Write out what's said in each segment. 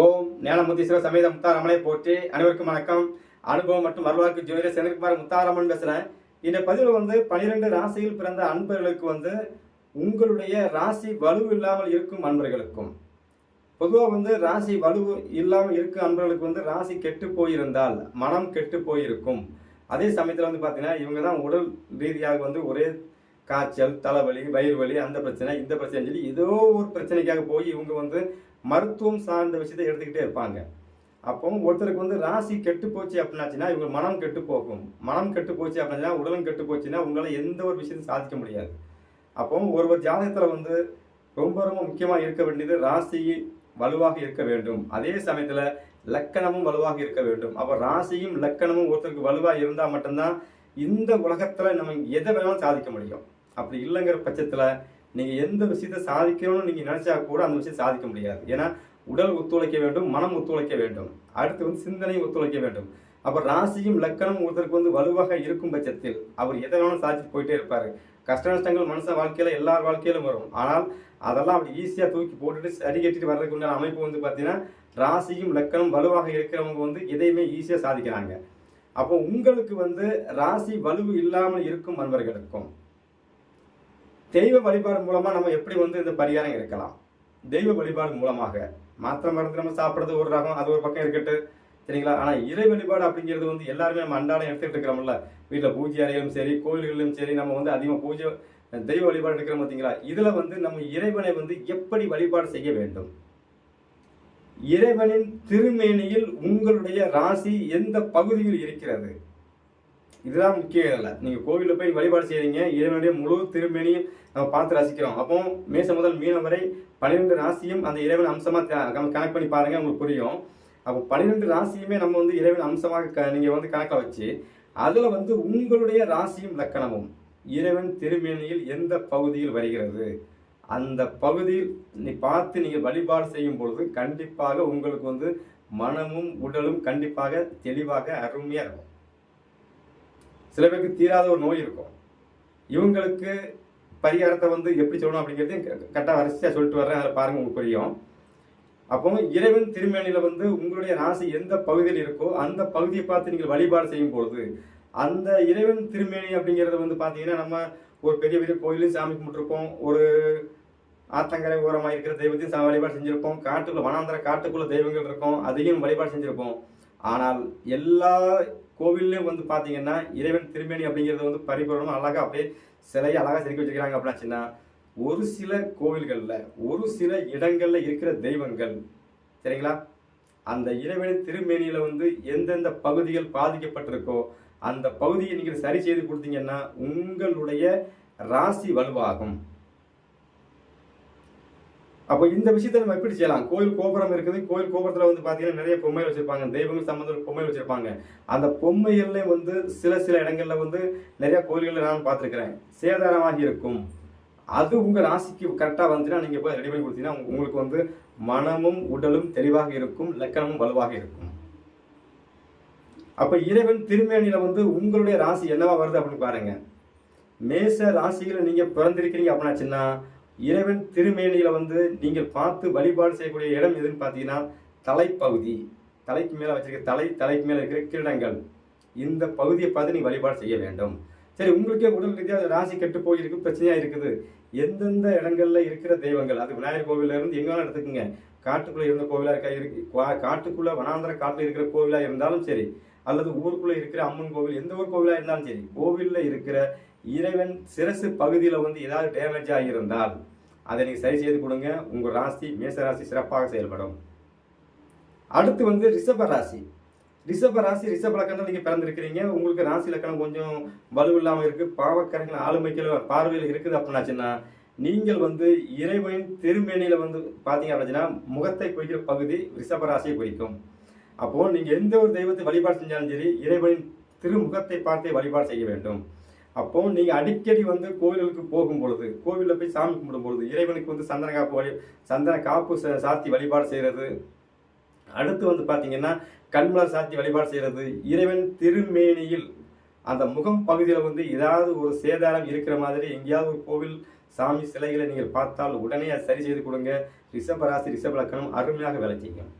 ஓம் ஞானமுத்தீஸ்வர சமேத முத்தாரமனை போற்றி அனைவருக்கும் வணக்கம். அனுபவம் மற்றும் வரலாற்று ஜோதிடர் செந்தில்குமார் முத்தாரமன் பேசுகிறேன் இந்த பதிவில் வந்து பனிரெண்டு ராசியில் பிறந்த அன்பர்களுக்கு வந்து உங்களுடைய ராசி வலு இல்லாமல் இருக்கும் அன்பர்களுக்கும். பொதுவாக வந்து ராசி வலு இல்லாமல் இருக்கும் அன்பர்களுக்கு வந்து ராசி கெட்டு போயிருந்தால் மனம் கெட்டு போயிருக்கும். அதே சமயத்தில் வந்து பார்த்தீங்கன்னா இவங்க தான் உடல் ரீதியாக வந்து ஒரே காய்ச்சல் தலைவலி வயிறு வலி அந்த பிரச்சனை இந்த பிரச்சனை சொல்லி ஏதோ ஒரு பிரச்சனைக்காக போய் இவங்க வந்து மருத்துவம் சார்ந்த விஷயத்தை எடுத்துக்கிட்டே இருப்பாங்க. அப்போ ஒருத்தருக்கு வந்து ராசி கெட்டு போச்சு அப்படின்னாச்சுன்னா இவங்க மனம் கெட்டு போகும். மனம் கெட்டு போச்சு அப்படின்னா உடலும் கெட்டு போச்சுன்னா உங்களால் எந்த ஒரு விஷயத்தையும் சாதிக்க முடியாது. அப்போ ஒருவர் ஜாதகத்தில் வந்து ரொம்ப ரொம்ப முக்கியமாக இருக்க வேண்டியது ராசி வலுவாக இருக்க வேண்டும். அதே சமயத்தில் லக்கணமும் வலுவாக இருக்க வேண்டும். அப்போ ராசியும் லக்கணமும் ஒருத்தருக்கு வலுவாக இருந்தால் மட்டும்தான் இந்த உலகத்தில் நம்ம எதை வேணாலும் சாதிக்க முடியும். அப்படி இல்லைங்கிற பட்சத்தில் நீங்கள் எந்த விஷயத்தை சாதிக்கணும்னு நீங்கள் நினச்சா கூட அந்த விஷயத்தை சாதிக்க முடியாது. ஏன்னா உடல் ஒத்துழைக்க வேண்டும் மனம் ஒத்துழைக்க வேண்டும். அடுத்து வந்து சிந்தனை ஒத்துழைக்க வேண்டும். அப்போ ராசியும் லக்கணம் ஒருத்தருக்கு வந்து வலுவாக இருக்கும் பட்சத்தில் அவர் எதை வேணாலும் சாதிச்சு போயிட்டே இருப்பார். கஷ்ட நஷ்டங்கள் மனுஷன் வாழ்க்கையில் எல்லார் வாழ்க்கையிலும் வரும். ஆனால் அதெல்லாம் அப்படி ஈஸியாக தூக்கி போட்டுட்டு சரி கட்டிட்டு வர்றதுக்கு உண்டான அமைப்பு வந்து பார்த்தீங்கன்னா ராசியும் லக்கணம் வலுவாக இருக்கிறவங்க வந்து எதையுமே ஈஸியாக சாதிக்கிறாங்க. அப்போ உங்களுக்கு வந்து ராசி வலுவு இல்லாமல் இருக்கும் நண்பர்களுக்கும் தெய்வ வழிபாடு மூலமாக நம்ம எப்படி வந்து இந்த பரிகாரம் இருக்கலாம் தெய்வ வழிபாடு மூலமாக மாத்திரை மருந்து நம்ம சாப்பிட்றது ஒரு ரகம் அது ஒரு பக்கம் இருக்கட்டு சரிங்களா? ஆனால் இறை வழிபாடு அப்படிங்கிறது வந்து எல்லாருமே நம்ம அன்றாடம் எடுத்துக்கிட்டு இருக்கிறோம்ல. வீட்டில் பூஜை அறையிலும் சரி கோயில்களிலும் சரி நம்ம வந்து அதிகமாக பூஜை தெய்வ வழிபாடு எடுக்கிறோம் பார்த்தீங்களா? இதில் வந்து நம்ம இறைவனை வந்து எப்படி வழிபாடு செய்ய வேண்டும்? இறைவனின் திருமேனியில் உங்களுடைய ராசி எந்த பகுதியில் இருக்கிறது? இதுதான் முக்கியம் இல்லை நீங்கள் கோவிலில் போய் வழிபாடு செய்கிறீங்க இதனுடைய முழு திருமேனியும் நம்ம பார்த்து ரசிக்கிறோம். அப்போ மேசம் முதல் மீனம் வரை பன்னிரெண்டு ராசியும் அந்த இறைவன் அம்சமாக கனெக்ட் பண்ணி பாருங்க உங்களுக்கு புரியும். அப்போ பன்னிரெண்டு ராசியுமே நம்ம வந்து இறைவன் அம்சமாக க நீங்கள் வந்து கணக்கில் வச்சு அதில் வந்து உங்களுடைய ராசியும் லக்கணமும் இறைவன் திருமேனியில் எந்த பகுதியில் வருகிறது? அந்த பகுதியில் நீ பார்த்து நீங்கள் வழிபாடு செய்யும் பொழுது கண்டிப்பாக உங்களுக்கு வந்து மனமும் உடலும் கண்டிப்பாக தெளிவாக அருமையாக இருக்கும். சில பேருக்கு தீராத ஒரு நோய் இருக்கும். இவங்களுக்கு பரிகாரத்தை வந்து எப்படி சொல்லணும் அப்படிங்கிறது கரெக்டாக வரிசையாக சொல்லிட்டு வர்றேன். அதில் பாருங்க உங்களுக்கு புரியும். அப்போ இறைவன் திருமேனியில் வந்து உங்களுடைய ராசி எந்த பகுதியில் இருக்கோ அந்த பகுதியை பார்த்து நீங்கள் வழிபாடு செய்யும் பொழுது அந்த இறைவன் திருமேனி அப்படிங்கிறது வந்து பார்த்தீங்கன்னா நம்ம ஒரு பெரிய பெரிய கோயிலையும் சாமி கும்பிட்டுருப்போம். ஒரு ஆத்தங்கரை ஓரமாக இருக்கிற தெய்வத்தையும் சா- வழிபாடு செஞ்சுருப்போம். காட்டுக்குள்ள வனாந்திர காட்டுக்குள்ள தெய்வங்கள் இருக்கும். அதையும் வழிபாடு செஞ்சுருப்போம். ஆனால் எல்லா கோவிலே வந்து பார்த்தீங்கன்னா இறைவன் திருமேனி அப்படிங்கிறது வந்து பரிபூரணம் அழகாக அப்படியே சிலையை அழகாக செதுக்கி வச்சிருக்கிறாங்க அப்படின்னாச்சுன்னா ஒரு சில கோவில்களில் ஒரு சில இடங்களில் இருக்கிற தெய்வங்கள் சரிங்களா? அந்த இறைவனின் திருமேனியில் வந்து எந்தெந்த பகுதிகள் பாதிக்கப்பட்டிருக்கோ அந்த பகுதியை நீங்கள் சரி செய்து கொடுத்தீங்கன்னா உங்களுடைய ராசி வலுவாகும். அப்போ இந்த விஷயத்தை நம்ம எப்படி செய்யலாம்? கோயில் கோபுரம் இருக்குது. கோயில் கோபுரத்தில் வந்து பார்த்தீங்கன்னா நிறைய பொம்மைகள் வச்சுருப்பாங்க. தெய்வங்கள் சம்மந்த பொம்மைகள் வச்சுருப்பாங்க. அந்த பொம்மைகள்ல வந்து சில சில இடங்களில் வந்து நிறைய கோயில்களில் நான் பார்த்துருக்குறேன். சேதாரமாக இருக்கும். அது உங்கள் ராசிக்கு கரெக்டாக வந்துச்சுன்னா நீங்கள் போய் ரெடி பண்ணி கொடுத்தீங்கன்னா உங்களுக்கு வந்து மனமும் உடலும் தெளிவாக இருக்கும். லக்கணமும் வலுவாக இருக்கும். அப்போ இறைவன் திருமேனியில் வந்து உங்களுடைய ராசி என்னவா வருது அப்படின்னு பாருங்கள் மேச ராசிகளை நீங்கள் பிறந்திருக்கிறீங்க அப்படின்னாச்சுன்னா இறைவன் திருமேனியில் வந்து நீங்கள் பார்த்து வழிபாடு செய்யக்கூடிய இடம் எதுன்னு பார்த்தீங்கன்னா தலைப்பகுதி. தலைக்கு மேலே வச்சிருக்க தலை தலைக்கு மேலே இருக்கிற கிரீடங்கள். இந்த பகுதியை பார்த்து நீங்க வழிபாடு செய்ய வேண்டும். சரி உங்களுக்கே உடல் ரீதியாக ராசி கெட்டு போயிருக்கு பிரச்சனையாக இருக்குது. எந்தெந்த இடங்கள்ல இருக்கிற தெய்வங்கள்? அது விநாயகர் கோவிலில் இருந்து எங்கே வேணாலும் எடுத்துக்கோங்க. காட்டுக்குள்ளே இருந்த கோவிலாக இருக்கா இருக்கு காட்டுக்குள்ளே காட்டுக்குள்ள வனாந்தர இருக்கிற கோவிலாக இருந்தாலும் சரி அல்லது ஊருக்குள்ளே இருக்கிற அம்மன் கோவில் எந்த ஒரு கோவிலாக இருந்தாலும் சரி கோவில்ல இருக்கிற இறைவன் சிரசு பகுதியில் வந்து ஏதாவது டேமேஜ் ஆகியிருந்தால் அதை நீங்கள் சரி செய்து கொடுங்க. உங்கள் ராசி மேச ராசி சிறப்பாக செயல்படும். அடுத்து வந்து ரிஷப ராசி. ரிஷப ராசி ரிஷப லக்கணம் நீங்கள் பிறந்திருக்கிறீங்க. உங்களுக்கு ராசி லக்கணம் கொஞ்சம் வலுவில்லாமல் இருக்குது இருக்கு. பாவக்கரங்கள் ஆளுமைகள் பார்வையில் இருக்குது அப்படின்னாச்சுன்னா நீங்கள் வந்து இறைவனின் திருமேனியில் வந்து பார்த்தீங்க அப்படின்னா முகத்தை குறிக்கிற பகுதி ரிஷப ராசியை குறிக்கும் அப்போது நீங்கள் எந்த ஒரு தெய்வத்தை வழிபாடு செஞ்சாலும் சரி இறைவனின் திருமுகத்தை பார்த்தே வழிபாடு செய்ய வேண்டும். அப்போ நீங்க அடிக்கடி வந்து கோவில்களுக்கு போகும் பொழுது கோவிலில் போய் சாமி கும்பிடும் பொழுது இறைவனுக்கு வந்து சந்தன காப்பு வழி சந்தன காப்பு சாத்தி வழிபாடு செய்யறது. அடுத்து வந்து பார்த்தீங்கன்னா கண்மலர் சாத்தி வழிபாடு செய்யறது. இறைவன் திருமேனியில் அந்த முகம் பகுதியில் வந்து ஏதாவது ஒரு சேதாரம் இருக்கிற மாதிரி எங்கேயாவது ஒரு கோவில் சாமி சிலைகளை நீங்கள் பார்த்தால் உடனே அதை சரி செய்து கொடுங்க. ரிஷப ராசி ரிஷப லக்கணம் அருமையாக வேலை செய்யும்.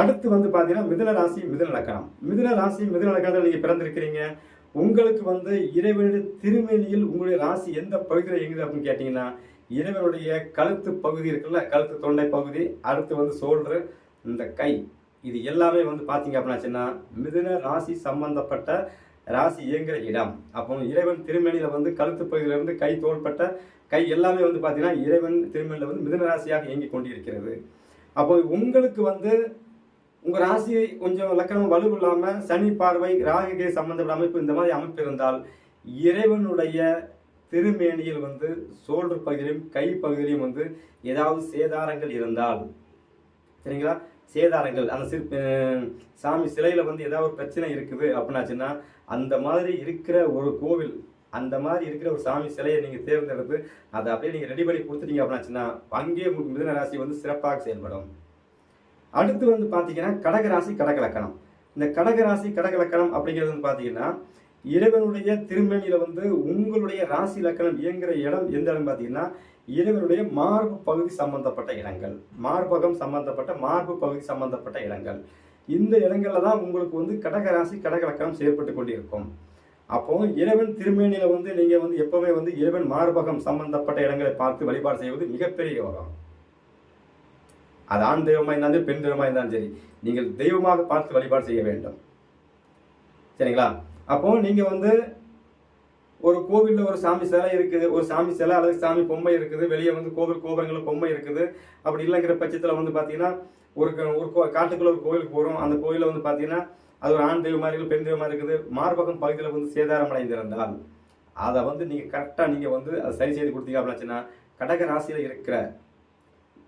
அடுத்து வந்து பார்த்தீங்கன்னா மிதுன ராசி மிதுன லக்கணம். மிதுன ராசி மிதுன லக்கணத்தில் நீங்கள் பிறந்திருக்கிறீங்க. உங்களுக்கு வந்து இறைவனுடைய திருமேனியில் உங்களுடைய ராசி எந்த பகுதியில் இயங்குது அப்படின்னு கேட்டிங்கன்னா இறைவனுடைய கழுத்து பகுதி இருக்குல்ல கழுத்து தொண்டை பகுதி அடுத்து வந்து சோல்டர் இந்த கை. இது எல்லாமே வந்து பார்த்தீங்க அப்படின்னாச்சுன்னா மிதுன ராசி சம்பந்தப்பட்ட ராசி இயங்குகிற இடம். அப்போ இறைவன் திருமணியில் வந்து கழுத்து பகுதியிலிருந்து கை தோள்பட்ட கை எல்லாமே வந்து பார்த்தீங்கன்னா இறைவன் திருமேனியில் வந்து மிதுன ராசியாக இயங்கி கொண்டிருக்கிறது. அப்போ உங்களுக்கு வந்து உங்க ராசி கொஞ்சம் லக்கணம் வலு சனி பார்வை ராகுகே சம்பந்தப்பட்ட அமைப்பு இந்த மாதிரி அமைப்பு இருந்தால் இறைவனுடைய திருமேனியில் வந்து சோல்டர் பகுதியிலும் கை பகுதியிலும் வந்து ஏதாவது சேதாரங்கள் இருந்தால். சரிங்களா? சேதாரங்கள். அந்த சிற்ப சாமி சிலையில வந்து ஏதாவது ஒரு பிரச்சனை இருக்குது அப்படின்னாச்சுன்னா அந்த மாதிரி இருக்கிற ஒரு கோவில் அந்த மாதிரி இருக்கிற ஒரு சாமி சிலையை நீங்க தேர்ந்தெடுத்து அதை அப்படியே நீங்க ரெடி பண்ணி கொடுத்துட்டீங்க அப்படின்னாச்சுன்னா அங்கேயே உங்களுக்கு மிதன ராசி வந்து சிறப்பாக செயல்படும். அடுத்து வந்து பார்த்தீங்கன்னா கடகராசி கடகலக்கணம். இந்த கடகராசி கடகலக்கணம் அப்படிங்கிறது வந்து பார்த்தீங்கன்னா இறைவனுடைய திருமணியில் வந்து உங்களுடைய ராசி லக்கணம் இயங்குகிற இடம் எந்த இடம் பார்த்தீங்கன்னா இறைவனுடைய மார்பு பகுதி சம்பந்தப்பட்ட இடங்கள். மார்பகம் சம்பந்தப்பட்ட மார்பு பகுதி சம்பந்தப்பட்ட இடங்கள். இந்த இடங்கள்ல தான் உங்களுக்கு வந்து கடகராசி கடகலக்கணம் செயல்பட்டு கொண்டிருக்கும். அப்போ இறைவன் திருமேனியில வந்து நீங்க வந்து எப்பவுமே வந்து இறைவன் மார்பகம் சம்பந்தப்பட்ட இடங்களை பார்த்து வழிபாடு செய்வது மிகப்பெரிய யோகம். அது ஆண் தெய்வமாக இருந்தாலும் சரி, பெண் தெய்வமாக இருந்தாலும் சரி நீங்கள் தெய்வமாக பார்த்து வழிபாடு செய்ய வேண்டும். சரிங்களா? அப்போ நீங்கள் வந்து ஒரு கோவிலில் ஒரு சாமி சிலை இருக்குது ஒரு சாமி சிலை அல்லது சாமி பொம்மை இருக்குது வெளியே வந்து கோவில் கோபுரங்களில் பொம்மை இருக்குது அப்படி இல்லைங்கிற பட்சத்தில் வந்து பார்த்தீங்கன்னா ஒரு க- ஒரு கோ- காட்டுக்குள்ள ஒரு கோவிலுக்கு போகிறோம் அந்த கோயிலில் வந்து பார்த்தீங்கன்னா அது ஒரு ஆண் தெய்வமாக இருக்குது பெண் தெய்வமாக இருக்குது மார்பகம் பகுதியில் வந்து சேதாரம் அடைந்திருந்தால் அதை வந்து நீங்கள் கரெக்டாக நீங்கள் வந்து அதை சரி செய்து கொடுத்தீங்க அப்படின்னாச்சுன்னா கடக ராசியில் இருக்கிற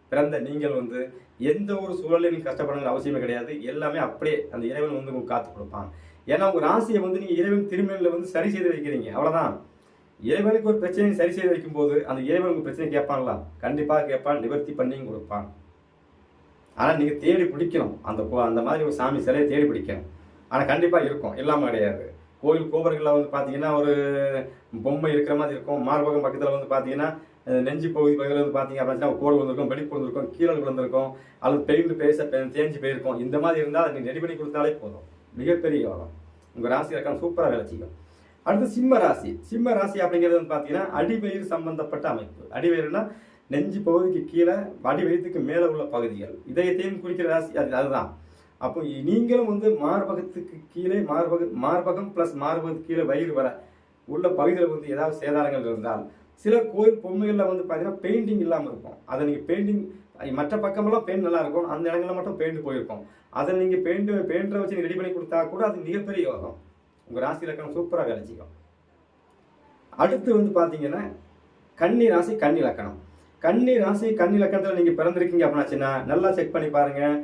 பிறந்த நீங்கள் வந்து எந்த ஒரு சூழலையும் நீங்கள் கஷ்டப்படணுங்கிற அவசியமே கிடையாது. எல்லாமே அப்படியே அந்த இறைவன் வந்து உங்களுக்கு காத்து கொடுப்பான். ஏன்னா உங்கள் ராசியை வந்து நீங்கள் இறைவன் திருமணில் வந்து சரி செய்து வைக்கிறீங்க. அவ்வளோதான் இறைவனுக்கு ஒரு பிரச்சனையை சரி செய்து வைக்கும்போது அந்த இறைவன் உங்கள் பிரச்சனை கேட்பாங்களா கண்டிப்பாக கேட்பான் நிவர்த்தி பண்ணியும் கொடுப்பான். ஆனால் நீங்கள் தேடி பிடிக்கணும். அந்த கோ- அந்த மாதிரி ஒரு சாமி சிலையை தேடி பிடிக்கணும். ஆனால் கண்டிப்பாக இருக்கும். இல்லாமல் கிடையாது. கோயில் கோபுரங்களில் வந்து பார்த்தீங்கன்னா ஒரு பொம்மை இருக்கிற மாதிரி இருக்கும். மார்பகம் பக்கத்தில் வந்து பார்த்தீங்கன்னா நெஞ்சு பகுதி பகுதியில் வந்து பார்த்தீங்க அப்படின்னா கோடு வந்திருக்கும் வெடிப்பு வந்திருக்கும் கீழல் விழுந்திருக்கும் அல்லது பெயிண்ட் பேச தேஞ்சு போயிருக்கும். இந்த மாதிரி இருந்தால் அதை ரெடி பண்ணி கொடுத்தாலே போதும். மிகப்பெரிய யோகம். உங்கள் ராசி இருக்கான சூப்பராக வேலை செய்யும். அடுத்து சிம்ம ராசி. சிம்ம ராசி அப்படிங்கிறது வந்து பார்த்தீங்கன்னா அடிவயிறு சம்பந்தப்பட்ட அமைப்பு. அடிவயிறுனா நெஞ்சு பகுதிக்கு கீழே அடிவயிற்றுக்கு மேலே உள்ள பகுதிகள். இதயத்தையும் குறிக்கிற ராசி அது அதுதான். அப்போ நீங்களும் வந்து மார்பகத்துக்கு கீழே மார்பக மார்பகம் ப்ளஸ் மார்பகத்துக்கு கீழே வயிறு வர உள்ள பகுதியில் வந்து ஏதாவது சேதாரங்கள் இருந்தால் சில கோயில் பொம்மைகளில் வந்து பார்த்தீங்கன்னா பெயிண்டிங் இல்லாமல் இருக்கும். அதை நீங்கள் பெயிண்டிங் மற்ற பக்கமெல்லாம் பெயிண்ட் நல்லா இருக்கும். அந்த இடங்களில் மட்டும் பெயிண்ட் போயிருக்கும். அதை நீங்கள் பெயிண்ட் பெயிண்டரை வச்சு ரெடி பண்ணி கொடுத்தா கூட அது மிகப்பெரிய யோகம். உங்கள் ராசி இலக்கணம் சூப்பராக வேலை செய்யும். அடுத்து வந்து பார்த்தீங்கன்னா கன்னி ராசி கன்னி லக்கணம். கன்னி ராசி கன்னி லக்கணத்தில் நீங்கள் பிறந்திருக்கீங்க அப்படின்னாச்சுன்னா நல்லா செக் பண்ணி பாருங்கள்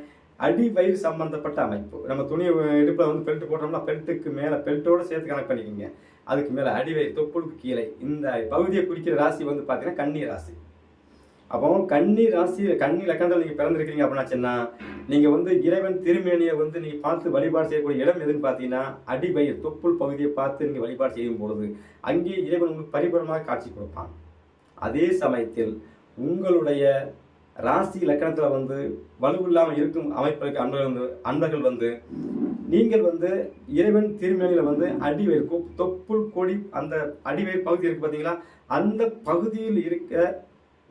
அடி வயிறு சம்பந்தப்பட்ட அமைப்பு. நம்ம துணி இடுப்பில் வந்து பெல்ட் போட்டோம்னா பெல்ட்டுக்கு மேலே பெல்ட்டோட சேர்த்து கனெக்ட் பண்ணிக்கிங்க. அதுக்கு மேலே அடி வயிறு தொப்புளுக்கு கீழே. இந்த பகுதியை குறிக்கிற ராசி வந்து பார்த்தீங்கன்னா கன்னி ராசி. அப்போ கன்னி ராசி கன்னி லக்கணத்தில் நீங்கள் பிறந்திருக்கீங்க அப்படின்னாச்சுன்னா நீங்கள் வந்து இறைவன் திருமேனியை வந்து நீங்கள் பார்த்து வழிபாடு செய்யக்கூடிய இடம் எதுன்னு பார்த்தீங்கன்னா அடிவயிறு தொப்புள் பகுதியை பார்த்து நீங்கள் வழிபாடு செய்யும் பொழுது அங்கே இறைவன் உங்களுக்கு பரிபூரமாக காட்சி கொடுப்பான். அதே சமயத்தில் உங்களுடைய ராசி இலக்கணத்தில் வந்து வலுவில்லாமல் இருக்கும் அமைப்பிற்கு அன்பர்கள் வந்து அன்பர்கள் வந்து நீங்கள் வந்து இறைவன் திருமேனியில் வந்து அடிவயிறு தொப்புள் கொடி அந்த அடிவேர் பகுதி இருக்கு பார்த்தீங்களா அந்த பகுதியில் இருக்க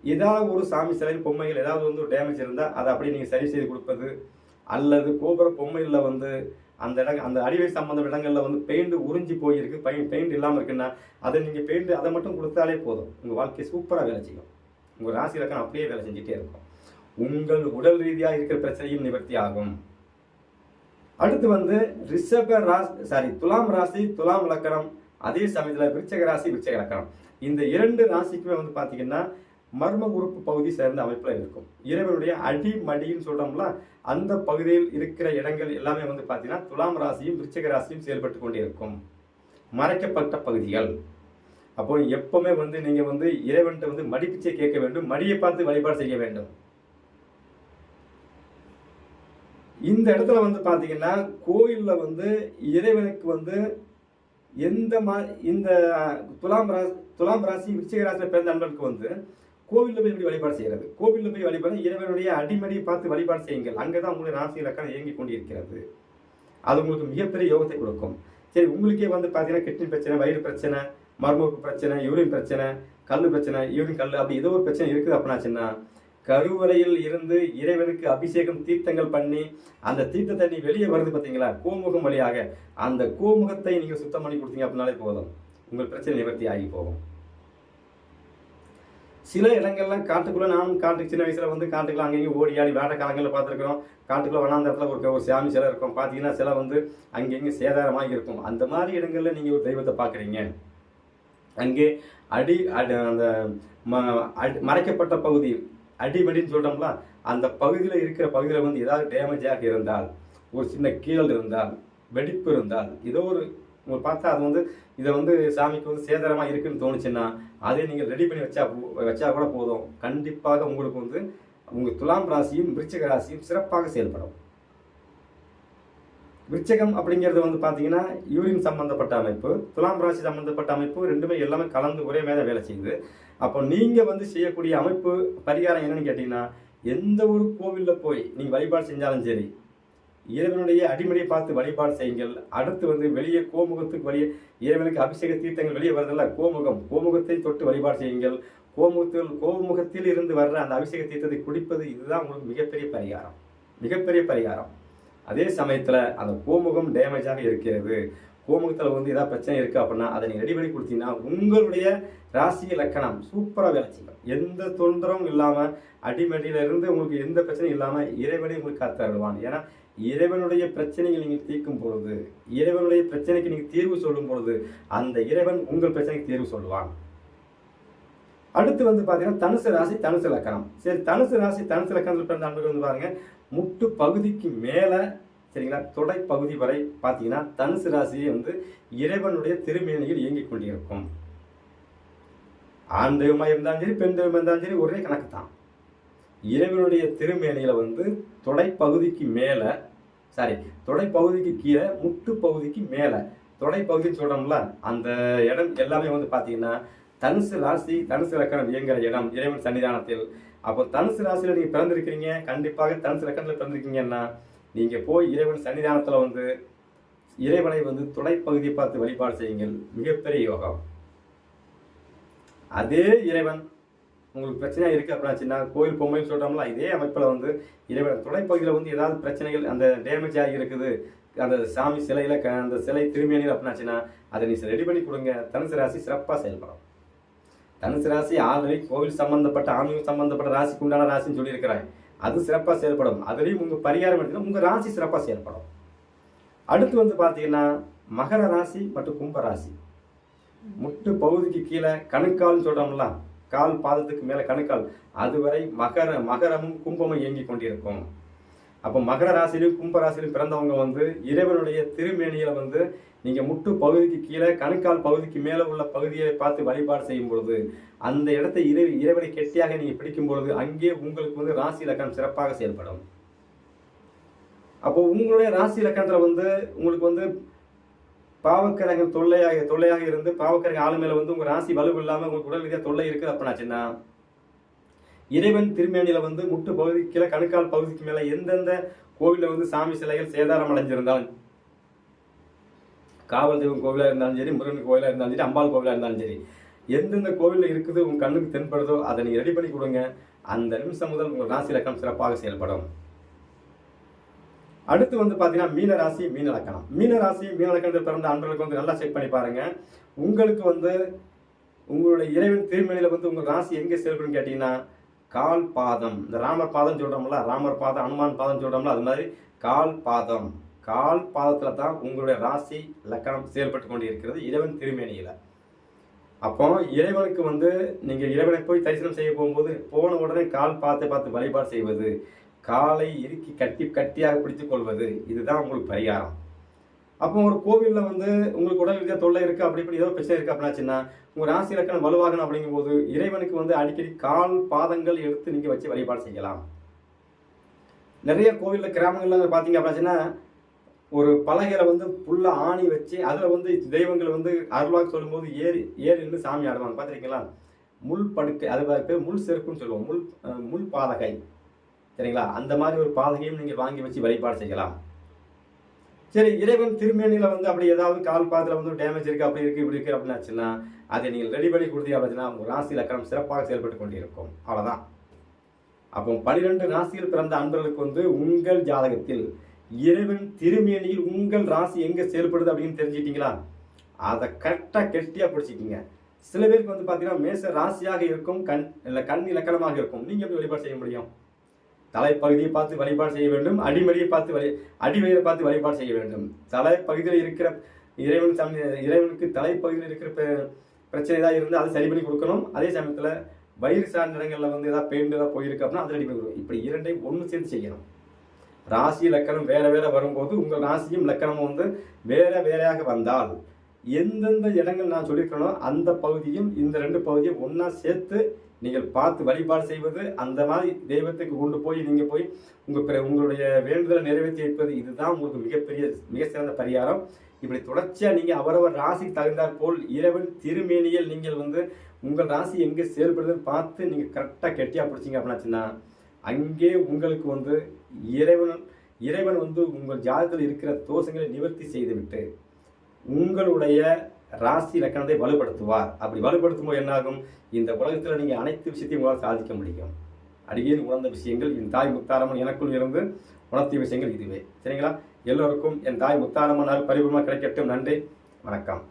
ஏதாவது ஒரு சாமி சிலை பொம்மைகள் ஏதாவது வந்து ஒரு டேமேஜ் இருந்தால் அதை அப்படியே நீங்கள் சரி செய்து கொடுப்பது அல்லது கோபுர பொம்மைகளில் வந்து அந்த இடம் அந்த அடிவயிறு சம்பந்த இடங்களில் வந்து பெயிண்ட் உறிஞ்சி போயிருக்கு பெயிண்ட் பெயிண்ட் இல்லாமல் இருக்குன்னா அதை நீங்கள் பெயிண்ட் அதை மட்டும் கொடுத்தாலே போதும். உங்கள் வாழ்க்கையை சூப்பராக வேலை செய்யும். உங்கள் ராசி இலக்கணம் அப்படியே வேலை செஞ்சுட்டே இருக்கும். உங்கள் உடல் ரீதியாக இருக்கிற பிரச்சனையும் நிவர்த்தி ஆகும். அடுத்து வந்து ரிஷப ராசி சாரி துலாம் ராசி துலாம் லக்கணம் அதே சமயத்தில் விருச்சக ராசி விருச்சக லக்கணம். இந்த இரண்டு ராசிக்குமே வந்து பார்த்தீங்கன்னா மர்ம உறுப்பு பகுதி சேர்ந்த அமைப்பில் இருக்கும். இறைவனுடைய அடி சொல்கிறோம்ல அந்த பகுதியில் இருக்கிற இடங்கள் எல்லாமே வந்து பார்த்தீங்கன்னா துலாம் ராசியும் விருச்சக ராசியும் செயல்பட்டு கொண்டே இருக்கும். மறைக்கப்பட்ட பகுதிகள். அப்போ எப்பவுமே வந்து நீங்க வந்து இறைவன்கிட்ட வந்து மடிப்பிச்சை கேட்க வேண்டும் மடியை பார்த்து வழிபாடு செய்ய வேண்டும். இந்த இடத்துல வந்து பாத்தீங்கன்னா கோயில்ல வந்து இறைவனுக்கு வந்து எந்த மா இந்த துலாம் ராசி துலாம் ராசி விருச்சிக ராசியில் பிறந்த நண்பர்களுக்கு வந்து கோவிலில் போய் எப்படி வழிபாடு செய்கிறது கோவிலில் போய் வழிபாடு இறைவனுடைய அடிமடியை பார்த்து வழிபாடு செய்யுங்கள். அங்கே தான் உங்களுடைய ராசி இலக்கணம் இயங்கி கொண்டிருக்கிறது. அது உங்களுக்கு மிகப்பெரிய யோகத்தை கொடுக்கும். சரி உங்களுக்கே வந்து பார்த்தீங்கன்னா கிட்னி பிரச்சனை வயிறு பிரச்சனை மர்மப்பு பிரச்சனை யூரின் பிரச்சனை கல் பிரச்சனை யூரின் கல் அப்படி ஏதோ ஒரு பிரச்சனை இருக்குது அப்படின்னாச்சுன்னா கருவறையில் இருந்து இறைவனுக்கு அபிஷேகம் தீர்த்தங்கள் பண்ணி அந்த தீர்த்த தண்ணி வெளியே வருது பார்த்தீங்களா? கோமுகம் வழியாக. அந்த கோமுகத்தை நீங்கள் சுத்தம் பண்ணி கொடுத்தீங்க அப்படின்னாலே போதும். உங்கள் பிரச்சனை நிவர்த்தி ஆகி போகும். சில இடங்கள்லாம் காட்டுக்குள்ளே நானும் காட்டுக்கு சின்ன வயசில் வந்து காட்டுக்குள்ள அங்கேயும் ஓடி ஆடி வேட காலங்களில் பார்த்துருக்குறோம். காட்டுக்குள்ளே வனாந்த இடத்துல ஒரு ஒரு சாமி சிலை இருக்கும். பார்த்தீங்கன்னா சிலை வந்து அங்கேயும் சேதாரமாக இருக்கும். அந்த மாதிரி இடங்களில் நீங்கள் ஒரு தெய்வத்தை பார்க்குறீங்க. அங்கே அடி அடி அந்த ம- அடி- மறைக்கப்பட்ட பகுதி அடிமடின்னு சொல்கிறோம்ல அந்த பகுதியில் இருக்கிற பகுதியில் வந்து ஏதாவது டேமேஜாக இருந்தால் ஒரு சின்ன கீழல் இருந்தால் வெடிப்பு இருந்தால் ஏதோ ஒரு உங்களுக்கு பார்த்தா அது வந்து இதை வந்து சாமிக்கு வந்து சேதாரமாக இருக்குன்னு தோணுச்சுன்னா அதே நீங்கள் ரெடி பண்ணி வச்சா போ- வச்சா கூட போதும். கண்டிப்பாக உங்களுக்கு வந்து உங்கள் துலாம் ராசியும் விருச்சிக ராசியும் சிறப்பாக செயல்படும். விருச்சகம் அப்படிங்கிறது வந்து பார்த்தீங்கன்னா யூரின் சம்மந்தப்பட்ட அமைப்பு துலாம் ராசி சம்மந்தப்பட்ட அமைப்பு ரெண்டுமே எல்லாமே கலந்து ஒரே மேலே வேலை செய்யுது. அப்போ நீங்கள் வந்து செய்யக்கூடிய அமைப்பு பரிகாரம் என்னன்னு கேட்டிங்கன்னா எந்த ஒரு கோவிலில் போய் நீங்கள் வழிபாடு செஞ்சாலும் சரி இறைவனுடைய அடிமடியை பார்த்து வழிபாடு செய்யுங்கள். அடுத்து வந்து வெளியே கோமுகத்துக்கு வெளியே இறைவனுக்கு அபிஷேக தீர்த்தங்கள் வெளியே வருதுல்ல கோமுகம் கோமுகத்தை தொட்டு வழிபாடு செய்யுங்கள். கோமுகத்தில் கோமுகத்தில் இருந்து வர்ற அந்த அபிஷேக தீர்த்தத்தை குடிப்பது இதுதான் உங்களுக்கு மிகப்பெரிய பரிகாரம். மிகப்பெரிய பரிகாரம். அதே சமயத்தில் அந்த கோமுகம் டேமேஜாக இருக்கிறது. கோமுகத்தில் வந்து ஏதாவது பிரச்சனை இருக்குது அப்படின்னா அதை நீங்கள் ரெடி பண்ணி கொடுத்தீங்கன்னா உங்களுடைய ராசி இலக்கணம் சூப்பராக வேலை செய்யும். எந்த தொந்தரவும் இல்லாமல் அடிமடியிலிருந்து உங்களுக்கு எந்த பிரச்சனையும் இல்லாமல் இறைவனை உங்களுக்கு காத்தருவான் ஏன்னா இறைவனுடைய பிரச்சனைகள் நீங்கள் தீர்க்கும் பொழுது இறைவனுடைய பிரச்சனைக்கு நீங்கள் தீர்வு சொல்லும் பொழுது அந்த இறைவன் உங்கள் பிரச்சனைக்கு தீர்வு சொல்லுவான். அடுத்து வந்து பார்த்தீங்கன்னா தனுசு ராசி தனுசு லக்கணம். சரி தனுசு ராசி தனுசு லக்கணத்தில் பிறந்த அன்பர்கள் வந்து பாருங்க. முட்டு பகுதிக்கு மேலே சரிங்களா தொடை பகுதி வரை பார்த்தீங்கன்னா தனுசு ராசியை வந்து இறைவனுடைய திருமேனியில் இயங்கிக் கொண்டிருக்கும். ஆண் தெய்வமாக இருந்தாலும் சரி பெண் தெய்வமாக இருந்தாலும் சரி ஒரே கணக்கு தான் இறைவனுடைய திருமேனியில் வந்து தொடை பகுதிக்கு மேலே சாரி தொடை பகுதிக்கு கீழே முட்டு பகுதிக்கு மேலே. தொடை பகுதின்னு சொல்கிறோம்ல அந்த இடம் எல்லாமே வந்து பார்த்தீங்கன்னா தனுசு ராசி தனுசு லக்கணம் இயங்குற இடம் இறைவன் சன்னிதானத்தில். அப்போ தனுசு ராசியில் நீங்கள் பிறந்திருக்கிறீங்க. கண்டிப்பாக தனுசு லக்கணத்தில் பிறந்திருக்கீங்கன்னா நீங்கள் போய் இறைவன் சன்னிதானத்தில் வந்து இறைவனை வந்து துணைப்பகுதியை பார்த்து வழிபாடு செய்யுங்கள். மிகப்பெரிய யோகம். அதே இறைவன் உங்களுக்கு பிரச்சனையாக இருக்குது அப்படின்னா கோயில் பொம்மைன்னு சொல்கிறோம்ல இதே அமைப்பில் வந்து இறைவன் துணைப்பகுதியில் வந்து ஏதாவது பிரச்சனைகள் அந்த டேமேஜ் ஆகி இருக்குது அந்த சாமி சிலையில் க அந்த சிலை திரும்பியணிகள் அப்படின்னாச்சுன்னா அதை நீ ரெடி பண்ணி கொடுங்க. தனுசு ராசி சிறப்பாக செயல்படும். தனுசு ராசி ஆல்ரெடி கோவில் சம்பந்தப்பட்ட ஆன்மீகம் சம்பந்தப்பட்ட ராசிக்கு உண்டான ராசின்னு சொல்லியிருக்கிறேன் அது சிறப்பாக செயல்படும். அதுலேயும் உங்கள் பரிகாரம் எடுத்தீங்கன்னா உங்கள் ராசி சிறப்பாக செயல்படும். அடுத்து வந்து பார்த்தீங்கன்னா மகர ராசி மற்றும் கும்ப ராசி. முட்டு பகுதிக்கு கீழே கணுக்கால்னு சொல்கிறோம்ல கால் பாதத்துக்கு மேலே கணுக்கால். அதுவரை மகர மகரமும் கும்பமும் இயங்கி கொண்டிருக்கும். அப்போ மகர ராசியிலும் கும்ப ராசியிலும் பிறந்தவங்க வந்து இறைவனுடைய திருமேனியில் வந்து நீங்கள் முட்டு பகுதிக்கு கீழே கணுக்கால் பகுதிக்கு மேலே உள்ள பகுதியை பார்த்து வழிபாடு செய்யும் பொழுது அந்த இடத்தை இறை இறைவனை கெட்டியாக நீங்கள் பிடிக்கும் பொழுது அங்கே உங்களுக்கு வந்து ராசி இலக்கணம் சிறப்பாக செயல்படும். அப்போ உங்களுடைய ராசி இலக்கணத்தில் வந்து உங்களுக்கு வந்து பாவக்கரகம் தொல்லையாக தொல்லையாக இருந்து பாவக்கரங்க ஆளுமையில வந்து உங்கள் ராசி வலுவு இல்லாமல் உங்களுக்கு உடல் ரீதியாக தொல்லை இருக்குது அப்படின்னாச்சுன்னா இறைவன் திருமேனியில் வந்து முட்டு பகுதிக்கு கீழே கணுக்கால் பகுதிக்கு மேலே எந்தெந்த கோவிலில் வந்து சாமி சிலைகள் சேதாரம் அடைஞ்சிருந்தாலும் காவல் தெய்வம் கோவிலாக இருந்தாலும் சரி முருகன் கோவிலாக இருந்தாலும் சரி அம்பாள் கோவிலாக இருந்தாலும் சரி எந்தெந்த கோவிலில் இருக்குது உங்கள் கண்ணுக்கு தென்படுதோ அதை நீங்கள் ரெடி பண்ணி கொடுங்க. அந்த நிமிஷம் முதல் உங்கள் ராசி லக்கணம் சிறப்பாக செயல்படும். அடுத்து வந்து பார்த்தீங்கன்னா மீன ராசி மீன லக்கணம் மீன ராசி மீன லக்கணத்தில் பிறந்த அன்பர்களுக்கு வந்து நல்லா செக் பண்ணி பாருங்க. உங்களுக்கு வந்து உங்களுடைய இறைவன் திருமணியில வந்து உங்கள் ராசி எங்கே செயல்படும் கேட்டிங்கன்னா கால் பாதம். இந்த ராமர் பாதம் சொல்கிறோம்ல ராமர் பாதம் அனுமான் பாதம் சொல்கிறோம்ல அது மாதிரி கால் பாதம். கால் பாதத்தில் தான் உங்களுடைய ராசி லக்கணம் செயல்பட்டு கொண்டு இருக்கிறது இறைவன் திருமேனியில். அப்போ இறைவனுக்கு வந்து நீங்கள் இறைவனை போய் தரிசனம் செய்ய போகும்போது போன உடனே கால் பார்த்து பார்த்து வழிபாடு செய்வது காலை இறுக்கி கட்டி கட்டியாக பிடித்துக் கொள்வது இதுதான் உங்களுக்கு பரிகாரம். அப்போ ஒரு கோவிலில் வந்து உங்களுக்கு உடல் ரீதியாக தொல்லை இருக்குது அப்படி இப்படி ஏதோ பிரச்சனை இருக்குது அப்படின்னாச்சுன்னா உங்கள் ராசி இலக்கணம் வலுவாகணும் அப்படிங்கும்போது இறைவனுக்கு வந்து அடிக்கடி கால் பாதங்கள் எடுத்து நீங்கள் வச்சு வழிபாடு செய்யலாம். நிறைய கோவிலில் கிராமங்களில் பார்த்தீங்க அப்படின்னாச்சுன்னா ஒரு பலகையில வந்து புல்ல ஆணி வச்சு அதில் வந்து தெய்வங்கள் வந்து அருளாக சொல்லும்போது ஏறி ஏறி நின்று சாமி ஆடுவாங்க. பார்த்துருக்கீங்களா? முள் படுக்கை அது பேர் முள் செருப்புன்னு சொல்லுவோம். முள் முள் பாதகை சரிங்களா? அந்த மாதிரி ஒரு பாதகையும் நீங்கள் வாங்கி வச்சு வழிபாடு செய்யலாம். சரி இறைவன் திருமேனியில வந்து அப்படி ஏதாவது கால் பாதத்தில் வந்து டேமேஜ் இருக்கு அப்படி இருக்கு இப்படி இருக்கு அப்படின்னு ஆச்சுன்னா அதை நீங்கள் ரெடி பண்ணி கொடுத்தீங்க அப்படின்னா உங்க ராசி லக்கணம் சிறப்பாக செயல்பட்டு கொண்டிருக்கும். அவ்வளவுதான். அப்போ பனிரெண்டு ராசியில் பிறந்த அன்பர்களுக்கு வந்து உங்கள் ஜாதகத்தில் இறைவன் திருமேனியில் உங்கள் ராசி எங்கே செயல்படுது அப்படின்னு தெரிஞ்சிட்டீங்களா அதை கரெக்டாக கெட்டியாக பிடிச்சிக்கிங்க. சில பேருக்கு வந்து பார்த்தீங்கன்னா மேச ராசியாக இருக்கும் கண் இல்லை கண் இலக்கணமாக இருக்கும். நீங்கள் எப்படி வழிபாடு செய்ய முடியும்? தலைப்பகுதியை பார்த்து வழிபாடு செய்ய வேண்டும். அடிமடியை பார்த்து வழி அடிவயிறை பார்த்து வழிபாடு செய்ய வேண்டும். தலைப்பகுதியில் இருக்கிற இறைவன் சம இறைவனுக்கு தலைப்பகுதியில் இருக்கிற பிரச்சனை ஏதாவது இருந்து அதை சரி பண்ணி கொடுக்கணும். அதே சமயத்தில் வயிறு சார்ந்த இடங்களில் வந்து ஏதாவது பெயிண்ட் ஏதாவது போயிருக்கு அப்படின்னா அதை ரெடி பண்ணி கொடுக்கணும் இப்படி இரண்டையும் ஒன்று சேர்ந்து செய்யணும். ராசி லக்கணம் வேற வேற வரும்போது உங்கள் ராசியும் லக்கணமும் வந்து வேற வேறையாக வந்தால் எந்தெந்த இடங்கள் நான் சொல்லியிருக்கேனோ அந்த பகுதியும் இந்த ரெண்டு பகுதியும் ஒன்றா சேர்த்து நீங்கள் பார்த்து வழிபாடு செய்வது அந்த மாதிரி தெய்வத்துக்கு கொண்டு போய் நீங்கள் போய் உங்கள் உங்களுடைய வேண்டுதலை நிறைவேற்றி வைப்பது இதுதான் உங்களுக்கு மிகப்பெரிய மிக சிறந்த பரிகாரம். இப்படி தொடர்ச்சியாக நீங்கள் அவரவர் ராசிக்கு தகுந்தாற் போல் இரவன் திருமேனியில் நீங்கள் வந்து உங்கள் ராசி எங்கே செயல்படுதுன்னு பார்த்து நீங்கள் கரெக்டாக கெட்டியாக பிடிச்சிங்க அப்படின்னாச்சுன்னா அங்கே உங்களுக்கு வந்து இறைவன் இறைவன் வந்து உங்கள் ஜாதகத்தில் இருக்கிற தோஷங்களை நிவர்த்தி செய்துவிட்டு உங்களுடைய ராசி லக்கணத்தை வலுப்படுத்துவார். அப்படி வலுப்படுத்தும் போது என்னாகும்? இந்த உலகத்தில் நீங்கள் அனைத்து விஷயத்தையும் உங்களால் சாதிக்க முடியும். அடியேன் உணர்ந்த விஷயங்கள் என் தாய் முத்தாரம்மன் எனக்குள் இருந்து உணர்த்திய விஷயங்கள் இதுவே. சரிங்களா? எல்லோருக்கும் என் தாய் முத்தாரம்மனால் பரிபூர்ணமாக கிடைக்கட்டும். நன்றி. வணக்கம்.